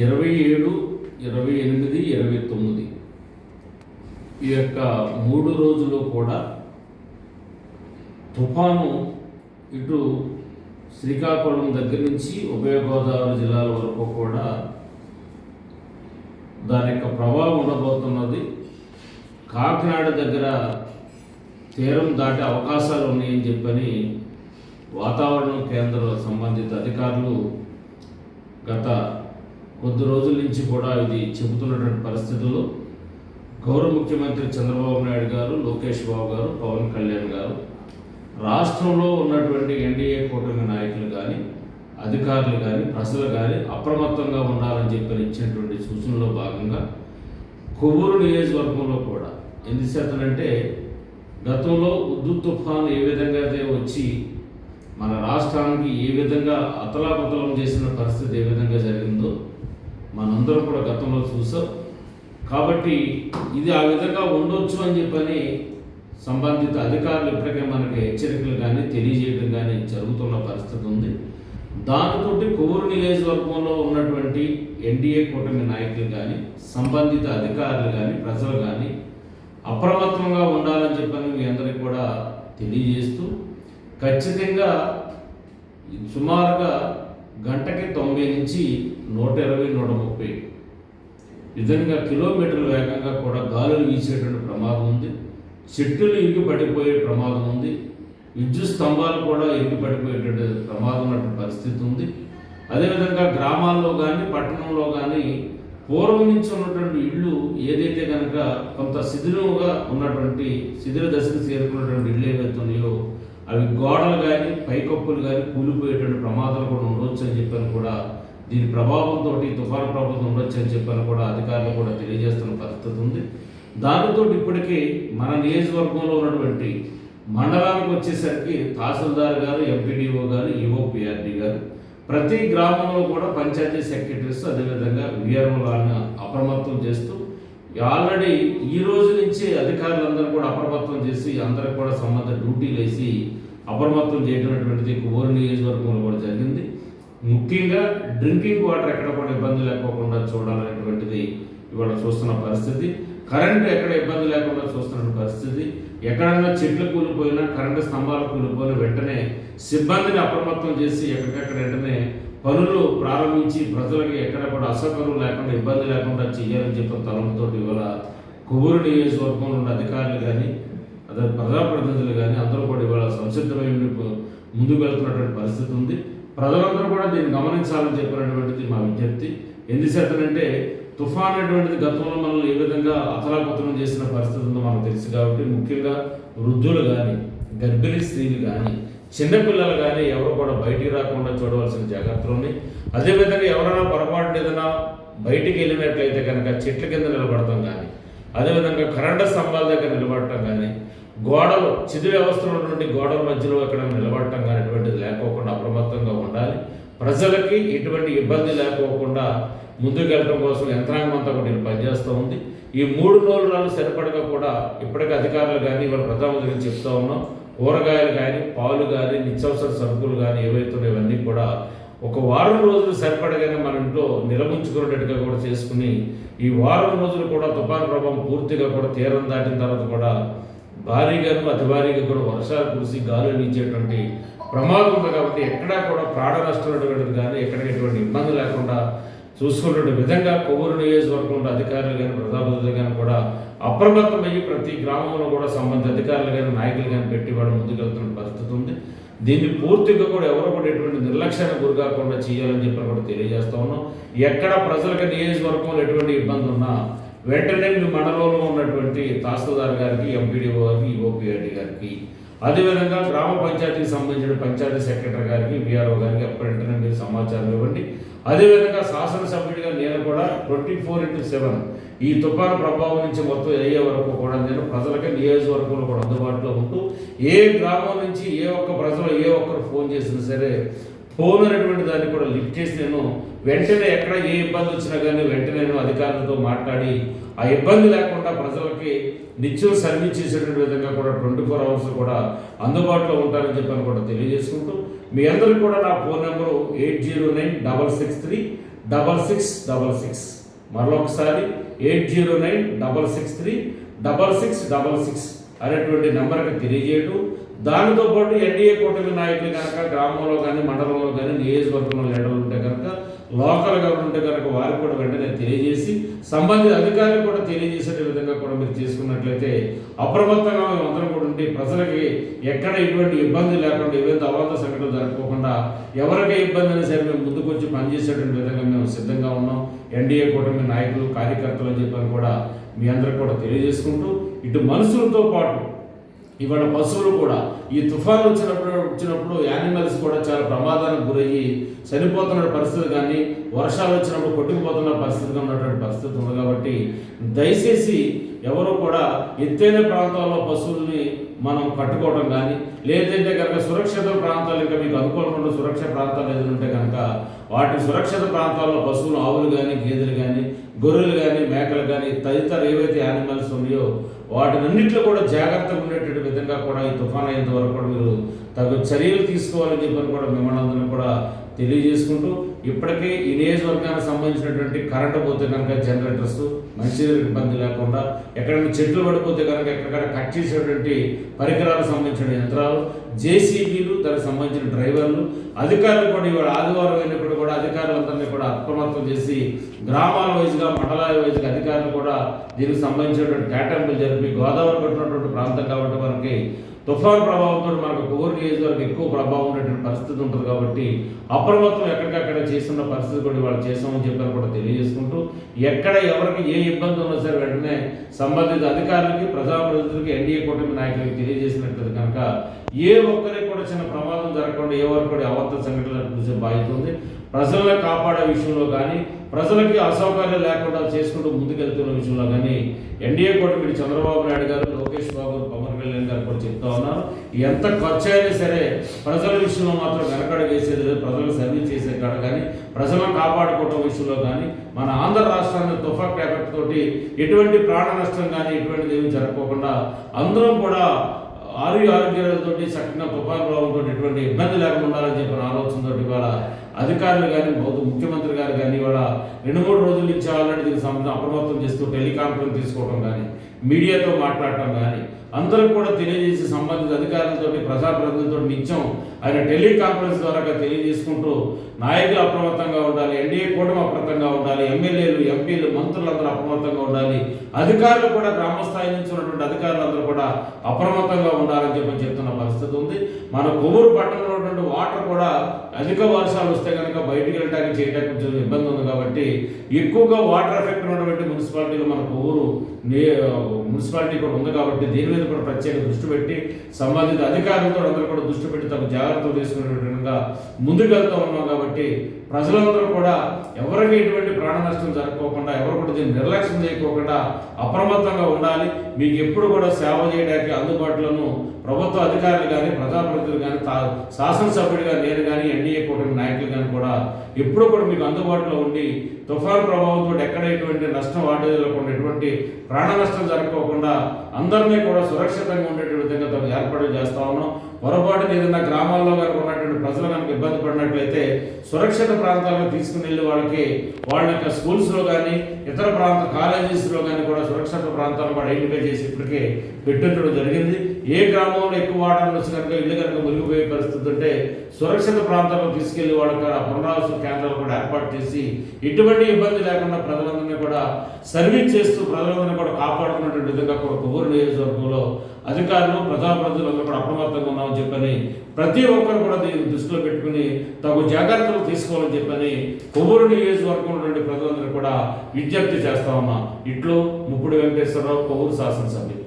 ఇరవై ఏడు ఇరవై ఎనిమిది ఇరవై తొమ్మిది. ఈ యొక్క మూడు రోజులు కూడా తుఫాను ఇటు శ్రీకాకుళం దగ్గర నుంచి ఉభయ గోదావరి జిల్లాల వరకు కూడా దాని యొక్క ప్రభావం ఉండబోతున్నది. కాకినాడ దగ్గర తీరం దాటే అవకాశాలు ఉన్నాయని చెప్పని వాతావరణ కేంద్ర సంబంధిత అధికారులు గత కొద్ది రోజుల నుంచి కూడా ఇది చెబుతున్నటువంటి పరిస్థితుల్లో గౌరవ ముఖ్యమంత్రి చంద్రబాబు నాయుడు గారు లోకేష్ బాబు గారు పవన్ కళ్యాణ్ గారు రాష్ట్రంలో ఉన్నటువంటి ఎన్డీఏ కూటమి నాయకులు కానీ అధికారులు కానీ ప్రజలు కానీ అప్రమత్తంగా ఉండాలని చెప్పి ఇచ్చినటువంటి సూచనలో భాగంగా కొవ్వూరు నియోజకవర్గంలో కూడా ఎందుచేతనంటే గతంలో ఉద్దు తుఫాను ఏ విధంగా అయితే వచ్చి మన రాష్ట్రానికి ఏ విధంగా అతలాకుతలం చేసిన పరిస్థితి ఏ విధంగా జరిగిందో మనందరం కూడా గతంలో చూసాం. కాబట్టి ఇది ఆ విధంగా ఉండొచ్చు అని చెప్పని సంబంధిత అధికారులు ఇప్పటికే మనకి హెచ్చరికలు కానీ తెలియజేయడం కానీ జరుగుతున్న పరిస్థితి ఉంది. దానితోటి కొవ్వూరు నియోజకవర్గంలో ఉన్నటువంటి ఎన్డీఏ కూటమి నాయకులు కానీ సంబంధిత అధికారులు కానీ ప్రజలు కానీ అప్రమత్తంగా ఉండాలని చెప్పని మీ అందరికీ కూడా తెలియజేస్తూ ఖచ్చితంగా సుమారుగా గంటకి తొంభై నుంచి నూట ఇరవై నూట ముప్పై. విధంగా కిలోమీటర్ల వేగంగా కూడా గాలులు వీసేటువంటి ప్రమాదం ఉంది. చెట్టులు ఇరిగి పడిపోయే ప్రమాదం ఉంది. విద్యుత్ స్తంభాలు కూడా ఇరిగి పడిపోయేటువంటి ప్రమాదం ఉన్నటువంటి పరిస్థితి ఉంది. అదేవిధంగా గ్రామాల్లో కానీ పట్టణంలో కానీ పూర్వం నుంచి ఉన్నటువంటి ఇళ్ళు ఏదైతే కనుక కొంత శిథిలముగా ఉన్నటువంటి శిథిల దశకు చేరుకున్నటువంటి ఇళ్ళు ఏవైతే ఉన్నాయో అవి గోడలు కానీ పైకప్పులు కానీ కూలిపోయేటువంటి ప్రమాదాలు కూడా ఉండొచ్చు అని చెప్పని కూడా దీని ప్రభావంతో తుఫాను ప్రభావం ఉండొచ్చు అని చెప్పని కూడా అధికారులు కూడా తెలియజేస్తున్న పరిస్థితి ఉంది. దానితో ఇప్పటికీ మన నియోజకవర్గంలో ఉన్నటువంటి మండలానికి వచ్చేసరికి తహసీల్దార్ గారు ఎంపీడీఓ గారు ఈఓపిఆర్డి గారు ప్రతి గ్రామంలో కూడా పంచాయతీ సెక్రటరీస్ అదేవిధంగా విఆర్ఓలను అప్రమత్తం చేస్తూ ఆల్రెడీ ఈ రోజు నుంచి అధికారులందరూ కూడా అప్రమత్తం చేసి అందరికి కూడా సంబంధ డ్యూటీలు వేసి అప్రమత్తం చేయటటువంటిది కోరు నియోజకవర్గంలో కూడా జరిగింది. ముఖ్యంగా డ్రింకింగ్ వాటర్ ఎక్కడ కూడా ఇబ్బంది లేకోకుండా చూడాలనేటువంటిది ఇవాళ చూస్తున్న పరిస్థితి. కరెంటు ఎక్కడ ఇబ్బంది లేకుండా చూస్తున్న పరిస్థితి. ఎక్కడన్నా చెట్లు కూలిపోయినా కరెంటు స్తంభాలు కూలిపోయినా వెంటనే సిబ్బందిని అప్రమత్తం చేసి ఎక్కడికక్కడ వెంటనే పనులు ప్రారంభించి ప్రజలకి ఎక్కడ కూడా అసౌకర్యం లేకుండా ఇబ్బంది లేకుండా చేయాలని చెప్పిన తలంతో ఇవాళ కొవ్వూరు నియోజకవర్గంలో ఉన్న అధికారులు కానీ అదే ప్రజాప్రతినిధులు కానీ అందరూ కూడా ఇవాళ సంసిద్ధమై ముందుకు వెళ్తున్నటువంటి పరిస్థితి ఉంది. ప్రజలందరూ కూడా దీన్ని గమనించాలని చెప్పినటువంటిది మా విజ్ఞప్తి. ఎందుచేతనంటే తుఫాన్ అనేటువంటిది గతంలో మనల్ని ఏ విధంగా అతలాకుతలం చేసిన పరిస్థితి ఉందో మనకు తెలుసు కాబట్టి ముఖ్యంగా వృద్ధులు కానీ గర్భిణీ స్త్రీలు కానీ చిన్నపిల్లలు కానీ ఎవరు కూడా బయటికి రాకుండా చూడవలసిన జాగ్రత్తలు ఉన్నాయి. అదేవిధంగా ఎవరైనా పొరపాటు ఏదైనా బయటికి వెళ్ళినట్లయితే కనుక చెట్ల కింద నిలబడటం కానీ అదేవిధంగా కరెంటు స్తంభాల దగ్గర నిలబడటం కానీ గోడలు చిది వ్యవస్థలో ఉన్నటువంటి గోడల మధ్యలో ఎక్కడ నిలబడటం కానీ ఎటువంటిది లేకోకుండా అప్రమత్తంగా ఉండాలి. ప్రజలకి ఎటువంటి ఇబ్బంది లేకోకుండా ముందుకు వెళ్ళడం కోసం యంత్రాంగం అంతా కూడా పనిచేస్తూ ఉంది. ఈ మూడు రోజులు సరిపడగా కూడా ఇప్పటికే అధికారులు కానీ ఇవాళ ప్రధానమంత్రి చెప్తా ఉన్నాం. కూరగాయలు కానీ పాలు కానీ నిత్యావసర సరుకులు కానీ ఏవైతే ఉన్నాయో ఇవన్నీ కూడా ఒక వారం రోజులు సరిపడగానే మన ఇంట్లో నిలబుంచుకునేటట్టుగా కూడా చేసుకుని ఈ వారం రోజులు కూడా తుఫాను ప్రభావం పూర్తిగా కూడా తీరం దాటిన తర్వాత కూడా భారీగాను అతి భారీగా కూడా వర్షాలు కురిసి గాలులు ఇచ్చేటువంటి ప్రమాదం ఉంది కాబట్టి ఎక్కడా కూడా ప్రాణ నష్టం కానీ ఎక్కడ ఎటువంటి ఇబ్బంది లేకుండా చూసుకున్న విధంగా కొవ్వూరు నియోజకవర్గంలో అధికారులు కానీ ప్రజాప్రతినిధులు కానీ కూడా అప్రమత్తమయ్యి ప్రతి గ్రామంలో కూడా సంబంధిత అధికారులు కానీ నాయకులు కానీ పెట్టి వాళ్ళు ముందుకెళ్తున్న పరిస్థితి ఉంది. దీన్ని పూర్తిగా కూడా ఎవరు కూడా ఎటువంటి నిర్లక్ష్యానికి గురికాకుండా చేయాలని చెప్పి కూడా తెలియజేస్తా ఉన్నాం. ఎక్కడ ప్రజలకు నియోజకవర్గంలో ఎటువంటి ఇబ్బంది ఉన్నా వెంటనే మీ మండలంలో ఉన్నటువంటి తహసీల్దార్ గారికి ఎంపీడీఓ గారికి ఈఓపీఆర్డి గారికి అదేవిధంగా గ్రామ పంచాయతీకి సంబంధించిన పంచాయతీ సెక్రటరీ గారికి విఆర్ఓ గారికి ఎప్పుడు మీరు సమాచారం ఇవ్వండి. అదేవిధంగా శాసనసభ్యుడిగా నేను కూడా ట్వంటీ ఫోర్ ఇంటూ సెవెన్ ఈ తుఫాను ప్రభావం నుంచి మొత్తం అయ్యే వరకు కూడా నేను ప్రజలకి నియోజకవర్గంలో కూడా అందుబాటులో ఉంటూ ఏ గ్రామం నుంచి ఏ ఒక్క ప్రజలు ఏ ఒక్కరు ఫోన్ చేసినా సరే ఫోన్ అనేటువంటి దాన్ని కూడా లిఫ్ట్ చేసి నేను వెంటనే ఎక్కడ ఏ ఇబ్బంది వచ్చినా కానీ వెంటనే నేను అధికారులతో మాట్లాడి ఆ ఇబ్బంది లేకుండా ప్రజలకి నిత్యం సర్వీస్ చేసేటువంటి విధంగా కూడా ట్వంటీ ఫోర్ అవర్స్ కూడా అందుబాటులో ఉంటానని చెప్పని కూడా తెలియజేసుకుంటూ మీ అందరికీ కూడా నా phone number eight zero nine double six three double six double six. మరొకసారి eight zero nine double six three double six double six అనేటువంటి నెంబర్కి తెలియజేయడం దానితో పాటు ఎన్డీఏ కూటమి నాయకులు కనుక గ్రామంలో కానీ మండలంలో కానీ నియోజకవర్గంలో లీడర్లు ఉంటే కనుక లోకల్ గవర్నమెంట్ ఉంటే కనుక వారికి కూడా వెంటనే తెలియజేసి సంబంధిత అధికారులు కూడా తెలియజేసే విధంగా కూడా మీరు చేసుకున్నట్లయితే అప్రమత్తంగా మేము అందరం కూడా ఉండి ప్రజలకి ఎక్కడ ఎటువంటి ఇబ్బంది లేకుండా ఏవైతే అవాంత సంఘటనలు జరగకుండా ఎవరికి ఇబ్బంది అయినా సరే మేము ముందుకు వచ్చి పనిచేసేటువంటి విధంగా మేము సిద్ధంగా ఉన్నాం. ఎన్డీఏ కూటమి నాయకులు కార్యకర్తలు అని చెప్పని కూడా మీ అందరికి కూడా తెలియజేసుకుంటూ ఇటు మనుషులతో పాటు ఇవాళ పశువులు కూడా ఈ తుఫాన్ వచ్చినప్పుడు వచ్చినప్పుడు యానిమల్స్ కూడా చాలా ప్రమాదానికి గురయ్యి చనిపోతున్న పరిస్థితి కానీ వర్షాలు వచ్చినప్పుడు కొట్టుకుపోతున్న పరిస్థితిగా ఉన్నటువంటి పరిస్థితి ఉంది కాబట్టి దయచేసి ఎవరు కూడా ఎత్తైన ప్రాంతాల్లో పశువుల్ని మనం కట్టుకోవడం కానీ లేదంటే కనుక సురక్షిత ప్రాంతాలు ఇంకా మీకు అనుకోకుండా సురక్షిత ప్రాంతాలు ఏదైనా ఉంటే కనుక వాటి సురక్షిత ప్రాంతాల్లో పశువులు ఆవులు కానీ గేదెలు కానీ గొర్రెలు కానీ మేకలు కానీ తదితర ఏవైతే యానిమల్స్ ఉన్నాయో వాటినన్నింటిలో కూడా జాగ్రత్తగా ఉండేటువంటి విధంగా కూడా ఈ తుఫాన్ అయ్యేంత వరకు కూడా మీరు తగు చర్యలు తీసుకోవాలని చెప్పని కూడా మిమ్మల్ని అందరం కూడా తెలియజేసుకుంటూ ఇప్పటికే ఈ నియోజకవర్గానికి సంబంధించినటువంటి కరెంటు పోతే కనుక జనరేటర్స్ మంచినీరు ఇబ్బంది లేకుండా ఎక్కడైనా చెట్లు పడిపోతే కనుక ఎక్కడికక్కడ కట్ చేసేటువంటి పరికరాలకు సంబంధించిన యంత్రాలు జేసీబీలు దానికి సంబంధించిన డ్రైవర్లు అధికారులు కూడా ఇవాళ ఆదివారం అయినప్పుడు కూడా అధికారులందరినీ కూడా అప్రమత్తం చేసి గ్రామాల వైజ్గా మండలాల వైజ్గా అధికారులు కూడా దీనికి సంబంధించినటువంటి కేటాయింపులు జరిపి గోదావరి పట్టినటువంటి ప్రాంతం కాబట్టి మనకి తుఫాన్ ప్రభావంతో మనకు కోరు నియోజకవర్గం ఎక్కువ ప్రభావం ఉండేటువంటి పరిస్థితి ఉంటుంది కాబట్టి అప్రమత్తం ఎక్కడికక్కడ చేస్తున్న పరిస్థితి కూడా వాళ్ళు చేసామని చెప్పారు కూడా తెలియజేసుకుంటూ ఎక్కడ ఎవరికి ఏ ఇబ్బంది ఉన్నా సరే వెంటనే సంబంధిత అధికారులకి ప్రజాప్రతినిధులకి ఎన్డీఏ కూటమి నాయకులకి తెలియజేసినట్టు కనుక ఏ ఒక్కరికి చిన్న ప్రమాదం జరగకుండా ఏ వరకు కూడా అవంత సంఘటనలు చూసే బాధ్యత ఉంది. ప్రజలను కాపాడే విషయంలో కానీ ప్రజలకి అసౌకర్యం లేకుండా చేసుకుంటూ ముందుకెళ్తున్న విషయంలో కానీ ఎన్డీఏ కూటమి చంద్రబాబు నాయుడు గారు లోకేష్ బాబు పవన్ కళ్యాణ్ గారు కూడా చెప్తా ఉన్నారు. ఎంత ఖర్చు అయినా సరే ప్రజల విషయంలో మాత్రం వెనకడ వేసేది లేదు. ప్రజలకు సర్వీస్ చేసే కాడ కానీ ప్రజలను కాపాడుకోవటం విషయంలో కానీ మన ఆంధ్ర రాష్ట్రాన్ని తుఫాక్ ఎఫెక్ట్ తోటి ఎటువంటి ప్రాణ నష్టం కానీ ఎటువంటిది ఏమి జరగకోకుండా అందరం కూడా ఆరోగ్య ఆరోగ్యాలతో చక్కగా తుఫాన్ ప్రభావంతో ఎటువంటి ఇబ్బంది లేకుండా ఉండాలని చెప్పిన ఆలోచనతో ఇవాళ అధికారులు కానీ బౌద్ధ ముఖ్యమంత్రి గారు కానీ ఇవాళ రెండు మూడు రోజుల నుంచి ఆల్రెడీ దీనికి సంబంధం అప్రమత్తం చేస్తూ టెలికాన్ఫరెన్స్ తీసుకోవడం కానీ మీడియాతో మాట్లాడటం కానీ అందరూ కూడా తెలియజేసి సంబంధిత అధికారులతో ప్రజాప్రతినిధులతో నిత్యం ఆయన టెలికాన్ఫరెన్స్ ద్వారా తెలియజేసుకుంటూ నాయకులు అప్రమత్తంగా ఉండాలి ఎన్డీఏ కూటమి అప్రమత్తంగా ఉండాలి ఎమ్మెల్యేలు ఎంపీలు మంత్రులందరూ అప్రమత్తంగా ఉండాలి అధికారులు కూడా గ్రామ స్థాయి నుంచి ఉన్నటువంటి అధికారులందరూ కూడా అప్రమత్తంగా ఉండాలని చెప్పి చెప్తున్న పరిస్థితి ఉంది. మన కొవ్వూరు పట్టణం ఉన్నటువంటి వాటర్ కూడా అధిక వర్షాలు వస్తే కనుక బయటికి వెళ్ళడానికి చేయడానికి కొంచెం ఇబ్బంది ఉంది కాబట్టి ఎక్కువగా వాటర్ ఎఫెక్ట్ ఉన్నటువంటి మున్సిపాలిటీలు మన ఊరు నే- మున్సిపాలిటీ కూడా ఉంది కాబట్టి దీని మీద కూడా ప్రత్యేక దృష్టి పెట్టి సంబంధిత అధికారులతో అందరూ కూడా దృష్టి పెట్టి తమ జాగ్రత్తలు తీసుకునే విధంగా ఉన్నాం కాబట్టి ప్రజలందరూ కూడా ఎవరికి ఎటువంటి ప్రాణ నష్టం జరగకోకుండా ఎవరు కూడా దీన్ని నిర్లక్ష్యం చేయకోకుండా అప్రమత్తంగా ఉండాలి. మీకు ఎప్పుడు కూడా సేవ చేయడానికి అందుబాటులోను ప్రభుత్వ అధికారులు కానీ ప్రజాప్రతినిధులు కానీ తా- శాసనసభ్యుడిగా నేను కానీ ఎన్డీఏ కూటమి నాయకులు కానీ కూడా ఎప్పుడు కూడా మీకు అందుబాటులో ఉండి తుఫాన్ ప్రభావంతో ఎక్కడ ఎటువంటి నష్టం వాటిల్లకుండా ఎటువంటి ప్రాణ నష్టం జరగకోకుండా అందరినీ కూడా సురక్షితంగా ఉండేటువంటి విధంగా తమ ఏర్పాట్లు చేస్తా ఉన్నాం. పొరపాటున ఏదైనా గ్రామాల్లో కనుక ఉన్నటువంటి ప్రజలు కనుక ఇబ్బంది పడినట్లయితే సురక్షిత ప్రాంతాలకు తీసుకుని వెళ్ళి వాళ్ళకి వాళ్ళ యొక్క స్కూల్స్లో కానీ ఇతర ప్రాంత కాలేజెస్లో కానీ కూడా సురక్షిత ప్రాంతాలు కూడా ఐడెంటిఫై చేసి ఇప్పటికే పెట్టించడం జరిగింది. ఏ గ్రామంలో ఎక్కువ వాటర్ వచ్చి కనుక ఇల్లు కనుక మునిగిపోయే పరిస్థితి ఉంటే సురక్షిత ప్రాంతాలకు తీసుకెళ్ళి వాళ్ళకి పునరావాస కేంద్రాలు కూడా ఏర్పాటు చేసి ఎటువంటి ఇబ్బంది లేకుండా ప్రజలందరినీ కూడా సర్వీస్ చేస్తూ ప్రజలందరినీ కూడా కాపాడుకున్నటువంటి విధంగా కూడా కొవ్వూరు నియోజకవర్గంలో అధికారులు ప్రజాప్రతినిధులు అందరూ కూడా అప్రమత్తంగా ఉన్నామని చెప్పని ప్రతి ఒక్కరు కూడా దీన్ని దృష్టిలో పెట్టుకుని తగు జాగ్రత్తలు తీసుకోవాలని చెప్పని కొవ్వూరు నియోజకవర్గంలో ప్రజలందరూ కూడా విజ్ఞప్తి చేస్తా ఉన్నా. ఇట్లు ముప్పుడు వెంకటేశ్వరరావు కొవ్వూరు శాసనసభ్యులు.